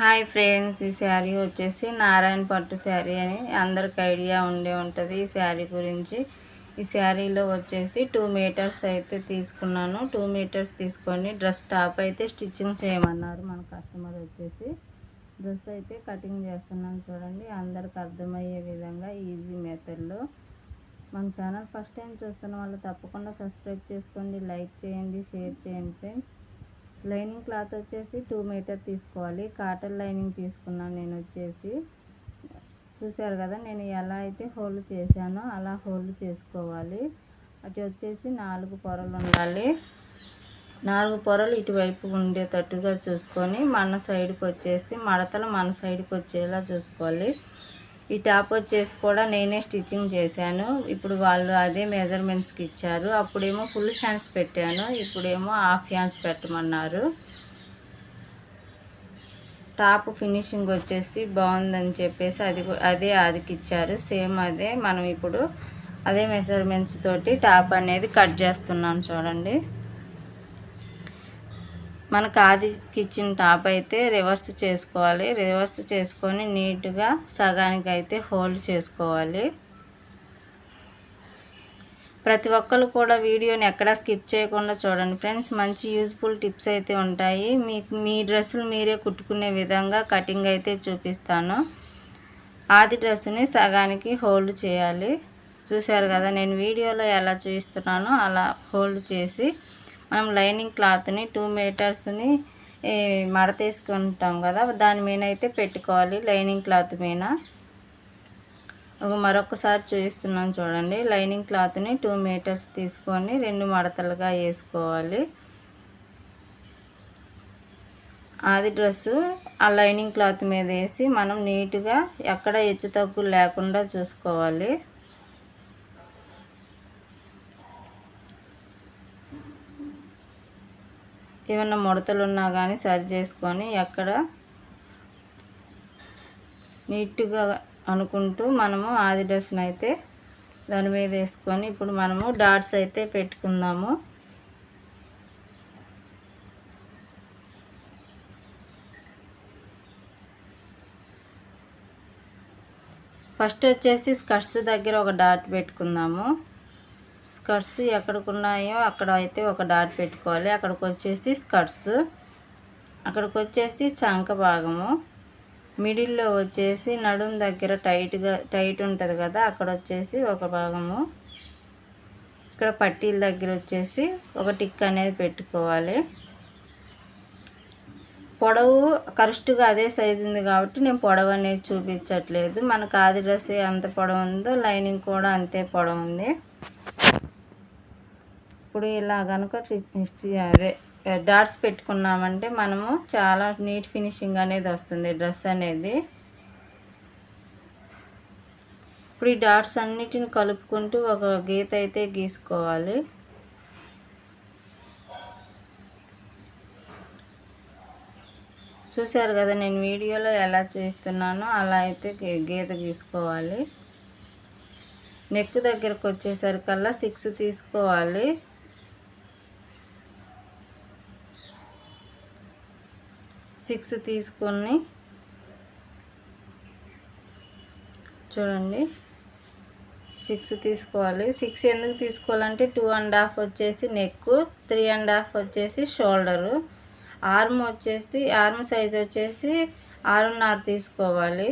Hi friends ఈ శారీ వచ్చేసి నారాయణ పట్టు శారీ అని అందరికి ఐడియా ఉండే ఉంటుంది ఈ శారీ గురించి. ఈ శారీలో వచ్చేసి టూ మీటర్స్ అయితే తీసుకున్నాను. టూ మీటర్స్ తీసుకొని డ్రెస్ టాప్ అయితే స్టిచ్చింగ్ చేయమన్నారు మన కస్టమర్ వచ్చేసి. డ్రెస్ అయితే కటింగ్ చేస్తున్నాను చూడండి అందరికి అర్థమయ్యే విధంగా ఈజీ మెథడ్లో మన ఛానల్ ఫస్ట్ టైం చూస్తున్న వాళ్ళు తప్పకుండా సబ్స్క్రైబ్ చేసుకోండి లైక్ చేయండి షేర్ చేయండి ఫ్రెండ్స్ లైనింగ్ క్లాత్ వచ్చేసి టూ మీటర్ తీసుకోవాలి. కాటన్ లైనింగ్ తీసుకున్నాను నేను వచ్చేసి. చూశారు కదా నేను ఎలా అయితే హోల్డ్ చేశానో అలా హోల్డ్ చేసుకోవాలి. అటు వచ్చేసి నాలుగు పొరలు ఉండాలి. నాలుగు పొరలు ఇటువైపు ఉండేటట్టుగా చూసుకొని మన సైడ్కి వచ్చేసి మడతలు మన సైడ్కి వచ్చేలా చూసుకోవాలి. ఈ టాప్ వచ్చేసి కూడా నేనే స్టిచ్చింగ్ చేశాను. ఇప్పుడు వాళ్ళు అదే మెజర్మెంట్స్కి ఇచ్చారు. అప్పుడేమో ఫుల్ హ్యాండ్స్ పెట్టాను. ఇప్పుడేమో హాఫ్ హ్యాండ్స్ పెట్టమన్నారు. టాప్ ఫినిషింగ్ వచ్చేసి బాగుందని చెప్పేసి అది అదే అదికి ఇచ్చారు. సేమ్ అదే మనం ఇప్పుడు అదే మెజర్మెంట్స్ తోటి టాప్ అనేది కట్ చేస్తున్నాను చూడండి. మనకు ఆదికి ఇచ్చిన టాప్ అయితే రివర్స్ చేసుకోవాలి. రివర్స్ చేసుకొని నీట్గా సగానికి అయితే హోల్డ్ చేసుకోవాలి. ప్రతి ఒక్కరు కూడా వీడియోని ఎక్కడా స్కిప్ చేయకుండా చూడండి ఫ్రెండ్స్. మంచి యూజ్ఫుల్ టిప్స్ అయితే ఉంటాయి. మీకు మీ డ్రెస్సులు మీరే కుట్టుకునే విధంగా కటింగ్ అయితే చూపిస్తాను. ఆది డ్రెస్సుని సగానికి హోల్డ్ చేయాలి. చూశారు కదా నేను వీడియోలో ఎలా చూపిస్తున్నానో అలా హోల్డ్ చేసి మనం లైనింగ్ క్లాత్ని టూ మీటర్స్ని మడతేసుకుంటాం కదా దాని మీద అయితే పెట్టుకోవాలి లైనింగ్ క్లాత్ మీద. మరొకసారి చూపిస్తున్నాను చూడండి. లైనింగ్ క్లాత్ని టూ మీటర్స్ తీసుకొని రెండు మడతలుగా వేసుకోవాలి. ఆది డ్రెస్సు ఆ లైనింగ్ క్లాత్ మీద వేసి మనం నీట్గా ఎక్కడ హెచ్చు తగ్గులు లేకుండా చూసుకోవాలి. ఏమన్నా ముడతలు ఉన్నా కానీ సరి చేసుకొని ఎక్కడ నీట్గా అనుకుంటూ మనము ఆది డ్రెస్ని అయితే దాని మీద వేసుకొని ఇప్పుడు మనము డాట్స్ అయితే పెట్టుకుందాము. ఫస్ట్ వచ్చేసి స్కర్ట్స్ దగ్గర ఒక డాట్ పెట్టుకుందాము. స్కర్ట్స్ ఎక్కడికి ఉన్నాయో అక్కడ అయితే ఒక డాట్ పెట్టుకోవాలి. అక్కడికి వచ్చేసి స్కర్ట్స్. అక్కడికి వచ్చేసి చంక భాగము. మిడిల్లో వచ్చేసి నడుం దగ్గర టైట్గా టైట్ ఉంటుంది కదా అక్కడ వచ్చేసి ఒక భాగము. ఇక్కడ పట్టీల దగ్గర వచ్చేసి ఒక టిక్ అనేది పెట్టుకోవాలి. పొడవు కరెక్ట్గా అదే సైజు ఉంది కాబట్టి నేను పొడవు అనేది చూపించట్లేదు. మనకు ఆది డ్రెస్ ఎంత పొడవు ఉందో లైనింగ్ కూడా అంతే పొడవు ఉంది. ఇప్పుడు ఇలా కనుక అదే డాట్స్ పెట్టుకున్నామంటే మనము చాలా నీట్ ఫినిషింగ్ అనేది వస్తుంది డ్రెస్ అనేది. ఇప్పుడు ఈ డాట్స్ అన్నిటిని కలుపుకుంటూ ఒక గీత అయితే గీసుకోవాలి. చూశారు కదా నేను వీడియోలో ఎలా చేస్తున్నానో అలా అయితే గీత గీసుకోవాలి. నెక్ దగ్గరకు వచ్చేసరికల్లా సిక్స్ తీసుకోవాలి. సిక్స్ తీసుకొని చూడండి. సిక్స్ తీసుకోవాలి. సిక్స్ ఎందుకు తీసుకోవాలంటే టూ అండ్ హాఫ్ వచ్చేసి నెక్ త్రీ అండ్ హాఫ్ వచ్చేసి షోల్డరు. ఆర్మ్ వచ్చేసి ఆర్మ్ సైజ్ వచ్చేసి ఆరున్నర తీసుకోవాలి.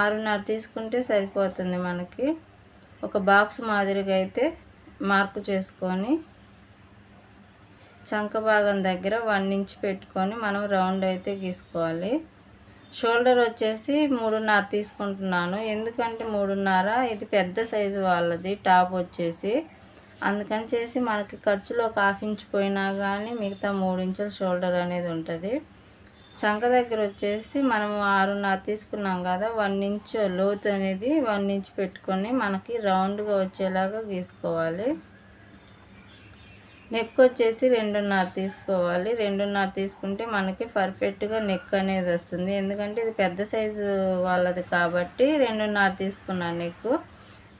ఆరున్నర తీసుకుంటే సరిపోతుంది మనకి. ఒక బాక్స్ మాదిరిగా అయితే మార్కు చేసుకొని చంక భాగం దగ్గర వన్ ఇంచ్ పెట్టుకొని మనం రౌండ్ అయితే గీసుకోవాలి. షోల్డర్ వచ్చేసి మూడున్నర తీసుకుంటున్నాను. ఎందుకంటే మూడున్నర ఇది పెద్ద సైజు వాళ్ళది టాప్ వచ్చేసి. అందుకని చేసి మనకి ఖర్చులో ఒక హాఫ్ ఇంచ్ పోయినా కానీ మిగతా మూడు ఇంచుల షోల్డర్ అనేది ఉంటుంది. చంక దగ్గర వచ్చేసి మనము ఆరున్నర తీసుకున్నాం కదా వన్ ఇంచ్ లోతు అనేది వన్ ఇంచ్ పెట్టుకొని మనకి రౌండ్గా వచ్చేలాగా గీసుకోవాలి. నెక్ వచ్చేసి రెండున్నర తీసుకోవాలి. రెండున్నర తీసుకుంటే మనకి పర్ఫెక్ట్గా నెక్ అనేది వస్తుంది. ఎందుకంటే ఇది పెద్ద సైజు వాళ్ళది కాబట్టి రెండున్నర తీసుకున్నాను నెక్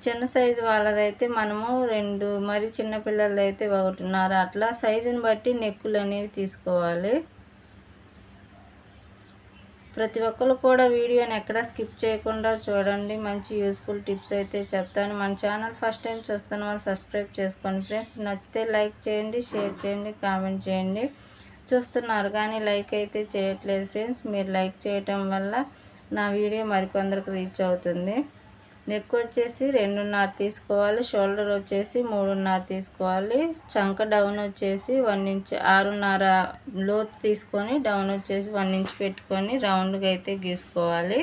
చిన్న సైజు వాళ్ళదైతే మనము రెండు మరి చిన్నపిల్లలది అయితే ఒకటిన్నర అట్లా సైజుని బట్టి నెక్కులు అనేవి తీసుకోవాలి. ప్రతి ఒక్కరు కూడా వీడియోని ఎక్కడ స్కిప్ చేయకుండా చూడండి. మంచి యూస్ఫుల్ టిప్స్ అయితే చెప్తాను. మన ఛానల్ ఫస్ట్ టైం చూస్తున్న వాళ్ళు సబ్స్క్రైబ్ చేసుకోండి ఫ్రెండ్స్. నచ్చితే లైక్ చేయండి షేర్ చేయండి కామెంట్ చేయండి. చూస్తున్నారు కానీ లైక్ అయితే చేయట్లేదు ఫ్రెండ్స్. మీరు లైక్ చేయటం వల్ల నా వీడియో మరికొందరికి రీచ్ అవుతుంది. నెక్ వచ్చేసి రెండున్నర తీసుకోవాలి షోల్డర్ వచ్చేసి మూడున్నర తీసుకోవాలి చంక డౌన్ వచ్చేసి వన్ ఇంచ్ ఆరున్నర లోత్ తీసుకొని డౌన్ వచ్చేసి వన్ ఇంచ్ పెట్టుకొని రౌండ్గా అయితే గీసుకోవాలి.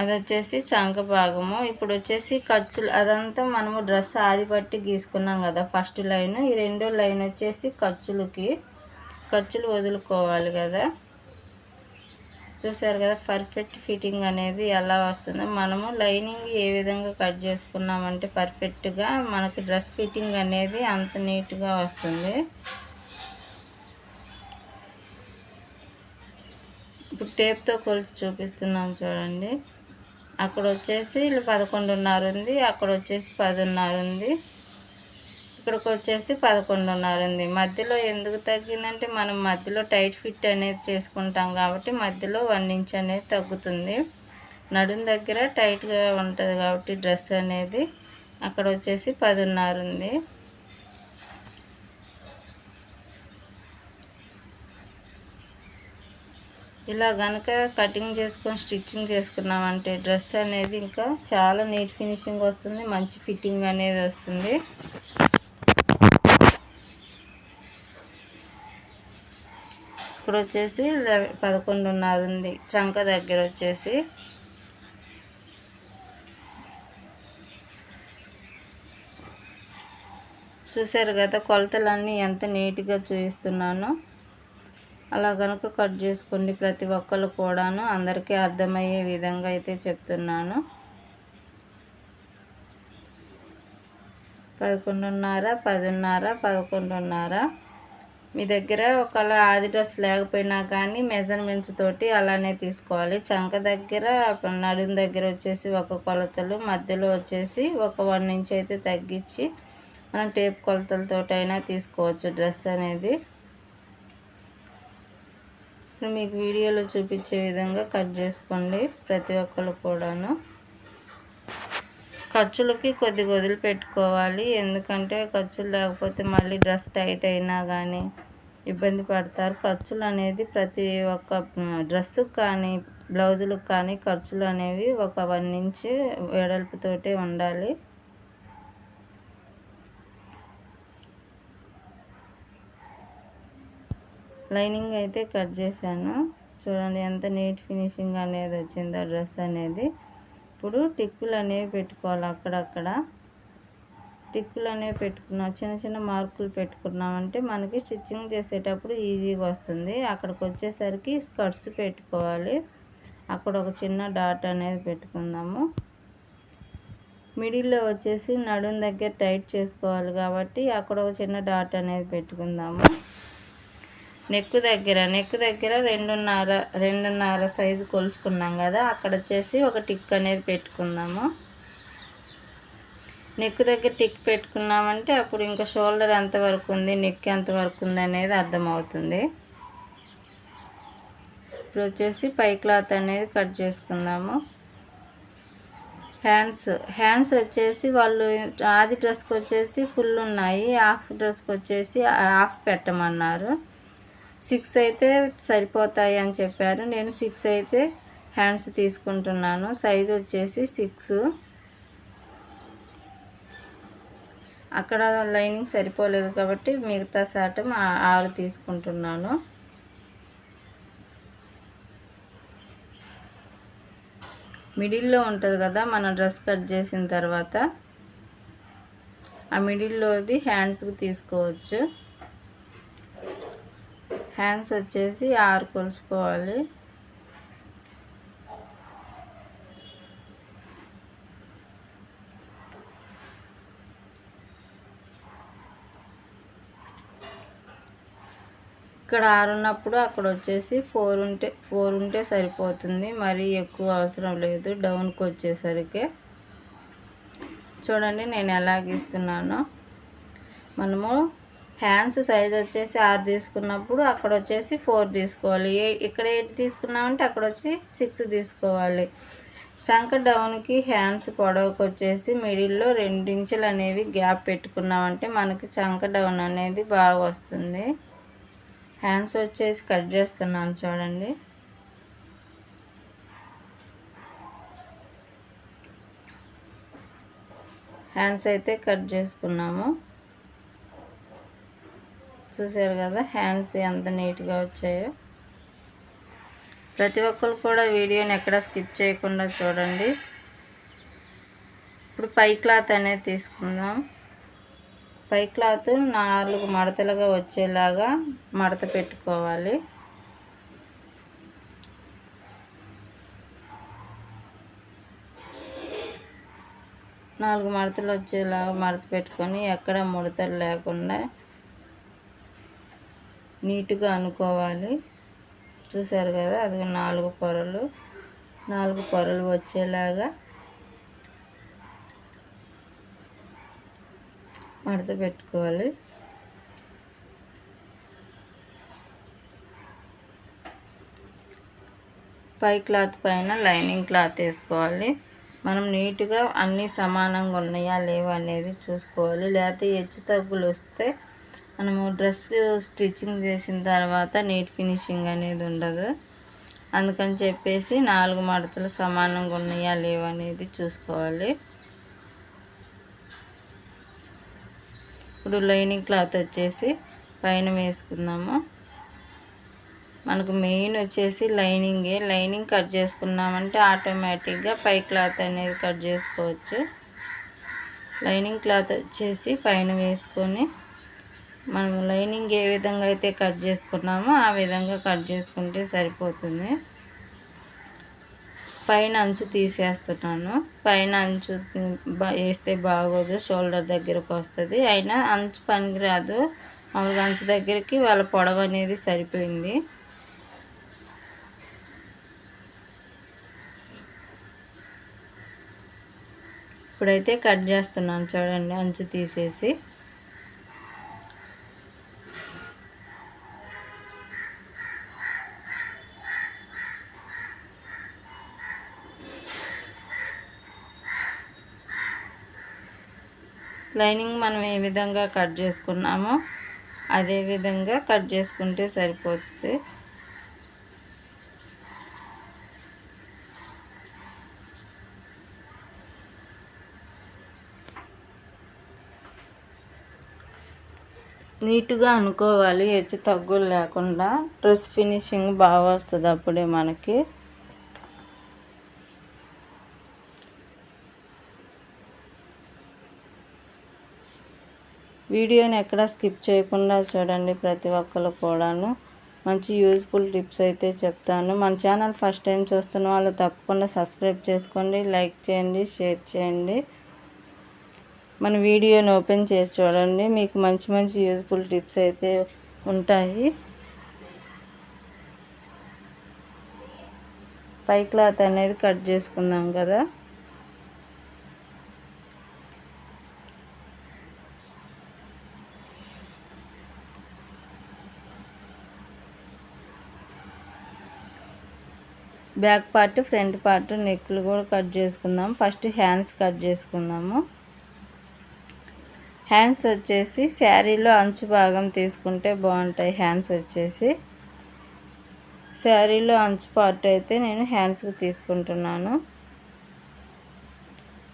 అది వచ్చేసి చంక భాగము. ఇప్పుడు వచ్చేసి ఖర్చులు అదంతా మనము డ్రెస్ ఆది పట్టి గీసుకున్నాం కదా ఫస్ట్ లైన్. ఈ రెండో లైన్ వచ్చేసి ఖర్చులకి ఖర్చులు వదులుకోవాలి కదా. చూసారు కదా పర్ఫెక్ట్ ఫిట్టింగ్ అనేది ఎలా వస్తుందో. మనము లైనింగ్ ఏ విధంగా కట్ చేసుకున్నామంటే పర్ఫెక్ట్గా మనకి డ్రెస్ ఫిట్టింగ్ అనేది అంత నీట్గా వస్తుంది. ఇప్పుడు టేప్తో కొలిసి చూపిస్తున్నాను చూడండి. అక్కడ వచ్చేసి పదకొండున్నర ఉంది అక్కడ వచ్చేసి పదిన్నర ఉంది. ఇక్కడికి వచ్చేసి పదకొండున్నర ఉంది మధ్యలో ఎందుకు తగ్గిందంటే మనం మధ్యలో టైట్ ఫిట్ అనేది చేసుకుంటాం కాబట్టి మధ్యలో వన్ ఇంచ్ అనేది తగ్గుతుంది. నడుం దగ్గర టైట్గా ఉంటుంది కాబట్టి డ్రెస్ అనేది అక్కడ వచ్చేసి పదిన్నర ఉంది ఇలా కనుక కటింగ్ చేసుకొని స్టిచ్చింగ్ చేసుకున్నామంటే డ్రెస్ అనేది ఇంకా చాలా నీట్ ఫినిషింగ్ వస్తుంది మంచి ఫిట్టింగ్ అనేది వస్తుంది. ఇప్పుడు వచ్చేసి పదకొండున్నర ఉంది చంక దగ్గర వచ్చేసి చూసారు కదా కొలతలన్నీ ఎంత నీట్గా చూపిస్తున్నానో అలా కనుక కట్ చేసుకోండి ప్రతి ఒక్కరు కూడాను. అందరికీ అర్థమయ్యే విధంగా అయితే చెప్తున్నాను. పదకొండున్నర పదిన్నర పదకొండున్నర. మీ దగ్గర ఒకవేళ ఆది డ్రెస్ లేకపోయినా కానీ మెజర్మెంట్స్ తోటి అలానే తీసుకోవాలి. చంక దగ్గర నడుము దగ్గర వచ్చేసి ఒక కొలతలు మధ్యలో వచ్చేసి ఒక వన్ ఇంచ్ అయితే తగ్గించి మనం టేప్ కొలతలతో అయినా తీసుకోవచ్చు డ్రెస్ అనేది. మీకు వీడియోలో చూపించే విధంగా కట్ చేసుకోండి ప్రతి ఒక్కరు కూడాను. ఖర్చులకి కొద్దిగా వదిలిపెట్టుకోవాలి ఎందుకంటే ఖర్చులు లేకపోతే మళ్ళీ డ్రెస్ టైట్ అయినా కానీ ఇబ్బంది పడతారు. ఖర్చులు అనేది ప్రతి ఒక్క డ్రెస్సుకు కానీ బ్లౌజులకు కానీ ఖర్చులు అనేవి ఒక వన్ ఇంచ్ వెడల్పుతోటే ఉండాలి. లైనింగ్ అయితే కట్ చేశాను. చూడండి ఎంత నీట్ ఫినిషింగ్ అనేది వచ్చిందో డ్రెస్ అనేది. ఇప్పుడు టిక్కులు అనేవి పెట్టుకోవాలి అక్కడక్కడ. టిక్కులు అనేవి పెట్టుకున్నాం. చిన్న చిన్న మార్కులు పెట్టుకున్నామంటే మనకి స్టిచ్చింగ్ చేసేటప్పుడు ఈజీగా వస్తుంది. అక్కడికి వచ్చేసరికి స్కర్ట్స్ పెట్టుకోవాలి. అక్కడ ఒక చిన్న డాట్ అనేది పెట్టుకుందాము. మిడిల్లో వచ్చేసి నడుం దగ్గర టైట్ చేసుకోవాలి కాబట్టి అక్కడ ఒక చిన్న డాట్ అనేది పెట్టుకుందాము. నెక్ దగ్గర నెక్ దగ్గర రెండున్నర రెండున్నర సైజు కొలుచుకున్నాం కదా అక్కడ వచ్చేసి ఒక టిక్ అనేది పెట్టుకుందాము. నెక్ దగ్గర టిక్ పెట్టుకున్నామంటే అప్పుడు ఇంకా షోల్డర్ ఎంతవరకు ఉంది నెక్ ఎంతవరకు ఉంది అనేది అర్థమవుతుంది. ఇప్పుడు వచ్చేసి పై క్లాత్ అనేది కట్ చేసుకుందాము. హ్యాండ్స్ హ్యాండ్స్ వచ్చేసి వాళ్ళు ఆది డ్రెస్కి వచ్చేసి ఫుల్ ఉన్నాయి హాఫ్ డ్రెస్కి వచ్చేసి హాఫ్ పెట్టమన్నారు. సిక్స్ అయితే సరిపోతాయి అని చెప్పారు. నేను సిక్స్ అయితే హ్యాండ్స్ తీసుకుంటున్నాను. సైజ్ వచ్చేసి సిక్స్. అక్కడ లైనింగ్ సరిపోలేదు కాబట్టి మిగతా శాతం ఆరు తీసుకుంటున్నాను. మిడిల్లో ఉంటుంది కదా మన డ్రెస్ కట్ చేసిన తర్వాత. ఆ మిడిల్లోది హ్యాండ్స్కి తీసుకోవచ్చు. హ్యాండ్స్ వచ్చేసి ఆరు కొలుచుకోవాలి ఇక్కడ ఆరు ఉన్నప్పుడు అక్కడ వచ్చేసి ఫోర్ ఉంటే ఫోర్ ఉంటే సరిపోతుంది. మరీ ఎక్కువ అవసరం లేదు. డౌన్కి వచ్చేసరికి. చూడండి నేను ఎలా గీస్తున్నానో మనము హ్యాండ్స్ సైజ్ వచ్చేసి ఆరు తీసుకున్నప్పుడు అక్కడ వచ్చేసి ఫోర్ తీసుకోవాలి. ఏ ఇక్కడ ఎయిట్ తీసుకున్నామంటే అక్కడ వచ్చి సిక్స్ తీసుకోవాలి. చంక డౌన్కి హ్యాండ్స్ పొడవుకి వచ్చేసి మిడిల్లో రెండించులు అనేవి గ్యాప్ పెట్టుకున్నామంటే మనకి చంక డౌన్ అనేది బాగా వస్తుంది. హ్యాండ్స్ వచ్చేసి కట్ చేస్తున్నాను చూడండి. హ్యాండ్స్ అయితే కట్ చేసుకున్నాము. చూసారు కదా హ్యాండ్స్ ఎంత నీట్గా వచ్చాయో. ప్రతి ఒక్కరు కూడా వీడియోని ఎక్కడ స్కిప్ చేయకుండా చూడండి. ఇప్పుడు పై క్లాత్ అనేది తీసుకుందాం. పై క్లాత్ నాలుగు మడతలుగా వచ్చేలాగా మడత పెట్టుకోవాలి. నాలుగు మడతలు వచ్చేలాగా మడత పెట్టుకొని ఎక్కడ ముడతలు లేకుండా నీట్గా అనుకోవాలి. చూసారు కదా అది నాలుగు పొరలు. నాలుగు పొరలు వచ్చేలాగా మడత పెట్టుకోవాలి. పై క్లాత్ పైన లైనింగ్ క్లాత్ వేసుకోవాలి. మనం నీట్గా అన్నీ సమానంగా ఉన్నాయా లేవా అనేది చూసుకోవాలి. లేకపోతే హెచ్చు తగ్గులు వస్తే మనము డ్రెస్ స్టిచ్చింగ్ చేసిన తర్వాత నీట్ ఫినిషింగ్ అనేది ఉండదు. అందుకని చెప్పేసి నాలుగు మడతలు సమానంగా ఉన్నాయా లేవా అనేది చూసుకోవాలి. ఇప్పుడు లైనింగ్ క్లాత్ వచ్చేసి పైన వేసుకుందాము. మనకు మెయిన్ వచ్చేసి లైనింగే. లైనింగ్ కట్ చేసుకున్నామంటే ఆటోమేటిక్గా పై క్లాత్ అనేది కట్ చేసుకోవచ్చు. లైనింగ్ క్లాత్ వచ్చేసి పైన వేసుకొని మనం లైనింగ్ ఏ విధంగా అయితే కట్ చేసుకున్నామో ఆ విధంగా కట్ చేసుకుంటే సరిపోతుంది. పైన అంచు తీసేస్తున్నాను. పైన అంచు వేస్తే బాగోదు. షోల్డర్ దగ్గరకు వస్తుంది. అయినా అంచు పనికిరాదు. మామూలుగా అంచు దగ్గరికి వాళ్ళ పొడవు అనేది సరిపోయింది. ఇప్పుడైతే కట్ చేస్తున్నాను చూడండి. అంచు తీసేసి. లైనింగ్ మనం ఏ విధంగా కట్ చేసుకున్నామో అదే విధంగా కట్ చేసుకుంటే సరిపోతుంది. నీట్గా అనుకోవాలి హెచ్చు తగ్గులు లేకుండా. డ్రెస్ ఫినిషింగ్ బాగా వస్తుంది అప్పుడే మనకి. వీడియోని ఎక్కడ స్కిప్ చేయకుండా చూడండి ప్రతి ఒక్కరు కూడాను. మంచి యూజ్ఫుల్ టిప్స్ అయితే చెప్తాను. మన ఛానల్ ఫస్ట్ టైం చూస్తున్న వాళ్ళు తప్పకుండా సబ్స్క్రైబ్ చేసుకోండి లైక్ చేయండి షేర్ చేయండి. మన వీడియోని ఓపెన్ చేసి చూడండి. మీకు మంచి మంచి యూజ్ఫుల్ టిప్స్ అయితే ఉంటాయి. పై క్లాత్ అనేది కట్ చేసుకుందాం కదా. బ్యాక్ పార్ట్ ఫ్రంట్ పార్ట్ నెక్లు కూడా కట్ చేసుకుందాం. ఫస్ట్ హ్యాండ్స్ కట్ చేసుకుందాము. హ్యాండ్స్ వచ్చేసి శారీలో అంచు భాగం తీసుకుంటే బాగుంటాయి హ్యాండ్స్ వచ్చేసి. శారీలో అంచు పార్ట్ అయితే నేను హ్యాండ్స్కి తీసుకుంటున్నాను.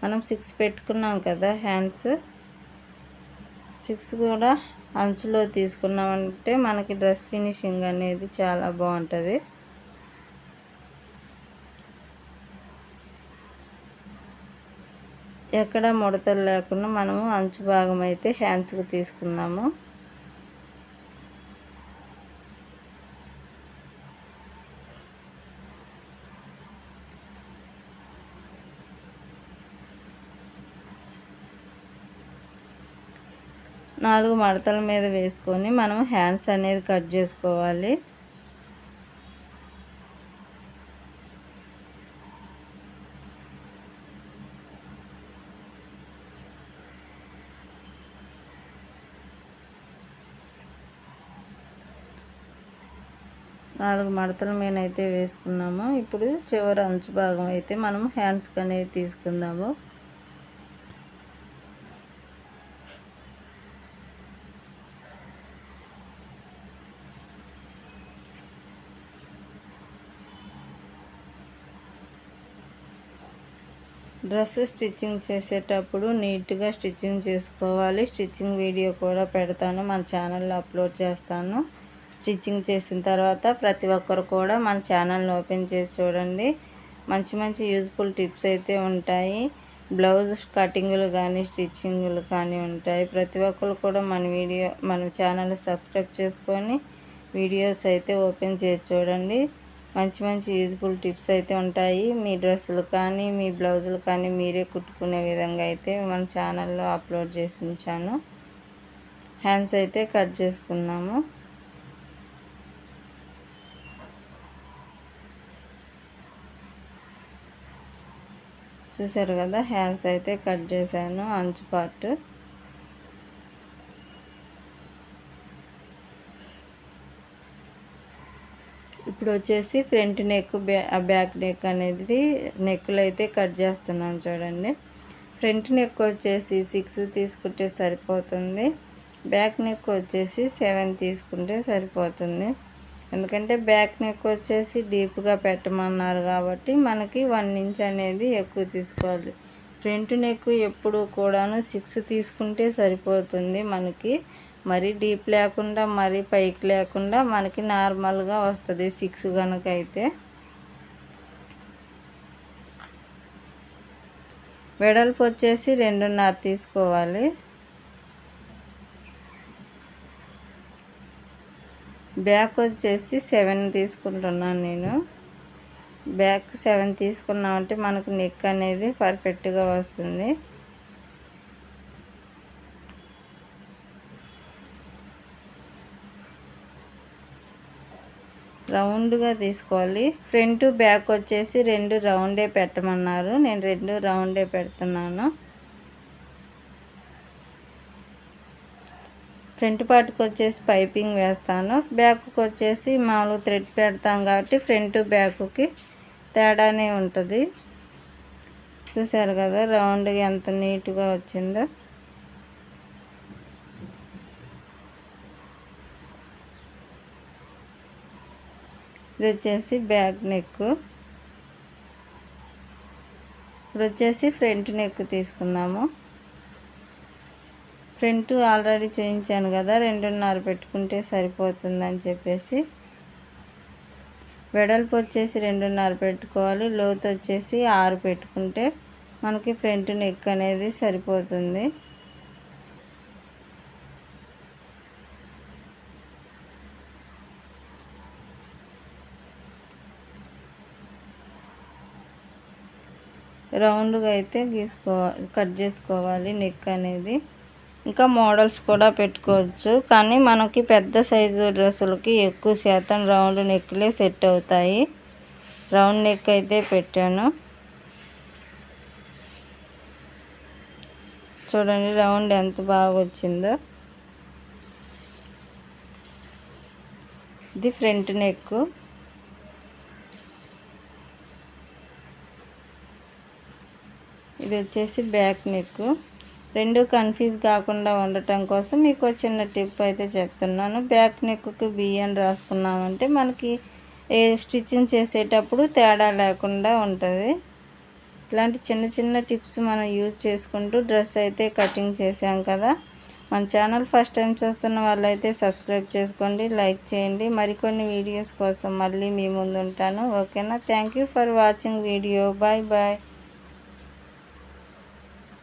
మనం సిక్స్ పెట్టుకున్నాం కదా హ్యాండ్స్. సిక్స్ కూడా అంచులో తీసుకున్నామంటే మనకి డ్రెస్ ఫినిషింగ్ అనేది చాలా బాగుంటుంది. ఎక్కడ ముడతలు లేకుండా మనము అంచు భాగం అయితే హ్యాండ్స్కి తీసుకుందాము. నాలుగు మడతల మీద వేసుకొని మనం హ్యాండ్స్ అనేది కట్ చేసుకోవాలి. నాలుగు మడతలు మేనైతే వేసుకున్నాము. ఇప్పుడు చివరి అంచు భాగం అయితే మనం హ్యాండ్స్కి అనేది తీసుకుందాము. డ్రెస్ స్టిచ్చింగ్ చేసేటప్పుడు నీట్గా స్టిచ్చింగ్ చేసుకోవాలి. స్టిచ్చింగ్ వీడియో కూడా పెడతాను. మన ఛానల్లో అప్లోడ్ చేస్తాను. స్టిచ్చింగ్ చేసిన తర్వాత ప్రతి ఒక్కరు కూడా మన ఛానల్ని ఓపెన్ చేసి చూడండి. మంచి మంచి యూజ్ఫుల్ టిప్స్ అయితే ఉంటాయి. బ్లౌజ్ కటింగ్లు కానీ స్టిచ్చింగ్లు కానీ ఉంటాయి. ప్రతి ఒక్కరు కూడా మన వీడియో మన ఛానల్ సబ్స్క్రైబ్ చేసుకొని వీడియోస్ అయితే ఓపెన్ చేసి చూడండి. మంచి మంచి యూజ్ఫుల్ టిప్స్ అయితే ఉంటాయి. మీ డ్రెస్సులు కానీ మీ బ్లౌజులు కానీ మీరే కుట్టుకునే విధంగా అయితే మన ఛానల్లో అప్లోడ్ చేసి ఉంచాను. హ్యాండ్స్ అయితే కట్ చేసుకున్నాము. చూసారు కదా హ్యాండ్స్ అయితే కట్ చేశాను అంచు పార్ట్ ఇప్పుడు వచ్చేసి ఫ్రంట్ నెక్ బ్యాక్ నెక్ అనేది నెక్కులు అయితే కట్ చేస్తున్నాను చూడండి. ఫ్రంట్ నెక్ వచ్చేసి సిక్స్ తీసుకుంటే సరిపోతుంది బ్యాక్ నెక్ వచ్చేసి సెవెన్ తీసుకుంటే సరిపోతుంది. ఎందుకంటే బ్యాక్ నెక్ వచ్చేసి డీప్గా పెట్టమన్నారు కాబట్టి మనకి వన్ ఇంచ్ అనేది ఎక్కువ తీసుకోవాలి. ఫ్రంట్ నెక్ ఎప్పుడు కూడాను సిక్స్ తీసుకుంటే సరిపోతుంది మనకి. మరీ డీప్ లేకుండా మరీ పైకి లేకుండా మనకి నార్మల్గా వస్తుంది సిక్స్ కనుక అయితే. వెడల్పు వచ్చేసి రెండున్నర తీసుకోవాలి. బ్యాక్ వచ్చేసి సెవెన్ తీసుకుంటున్నాను నేను. బ్యాక్ సెవెన్ తీసుకున్నామంటే మనకు నెక్ అనేది పర్ఫెక్ట్గా వస్తుంది. రౌండ్గా తీసుకోవాలి. ఫ్రంట్ బ్యాక్ వచ్చేసి రెండు రౌండే పెట్టమన్నారు. నేను రెండు రౌండే పెడుతున్నాను. ఫ్రంట్ పార్ట్కి వచ్చేసి పైపింగ్ వేస్తాను. బ్యాక్కి వచ్చేసి మామూలు థ్రెడ్ పెడతాం కాబట్టి ఫ్రంట్ బ్యాక్కి తేడానే ఉంటుంది. చూసారు కదా రౌండ్గా ఎంత నీట్గా వచ్చిందో. ఇది వచ్చేసి బ్యాక్ నెక్. ఇప్పుడు వచ్చేసి ఫ్రంట్ నెక్ తీసుకుందాము. ఫ్రంట్ ఆల్రెడీ చేయించాను కదా రెండున్నర పెట్టుకుంటే సరిపోతుందని చెప్పేసి. వెడల్పు వచ్చేసి రెండున్నర పెట్టుకోవాలి లోతు వచ్చేసి ఆరు పెట్టుకుంటే మనకి ఫ్రంట్ నెక్ అనేది సరిపోతుంది. రౌండ్గా అయితే గీసుకోవాలి కట్ చేసుకోవాలి నెక్ అనేది. ఇంకా మోడల్స్ కూడా పెట్టుకోవచ్చు. కానీ మనకి పెద్ద సైజు డ్రెస్సులకి ఎక్కువ శాతం రౌండ్ నెక్లే సెట్ అవుతాయి. రౌండ్ నెక్ అయితే పెట్టాను. చూడండి రౌండ్ ఎంత బాగా వచ్చిందో. ఇది ఫ్రంట్ నెక్. ఇది వచ్చేసి బ్యాక్ నెక్. రెండు కన్ఫ్యూజ్ కాకుండా ఉండటం కోసం మీకు చిన్న టిప్ అయితే చెప్తున్నాను. బ్యాక్ నెక్కి బియ్యం రాసుకున్నామంటే మనకి ఏ స్టిచ్చింగ్ చేసేటప్పుడు తేడా లేకుండా ఉంటుంది. ఇలాంటి చిన్న చిన్న టిప్స్ మనం యూజ్ చేసుకుంటూ డ్రెస్ అయితే కటింగ్ చేసాం కదా. మన ఛానల్ ఫస్ట్ టైం చూస్తున్న వాళ్ళైతే సబ్స్క్రైబ్ చేసుకోండి లైక్ చేయండి. మరికొన్ని వీడియోస్ కోసం మళ్ళీ మీ ముందు ఉంటాను ఓకేనా? Thank for watching video. Bye bye.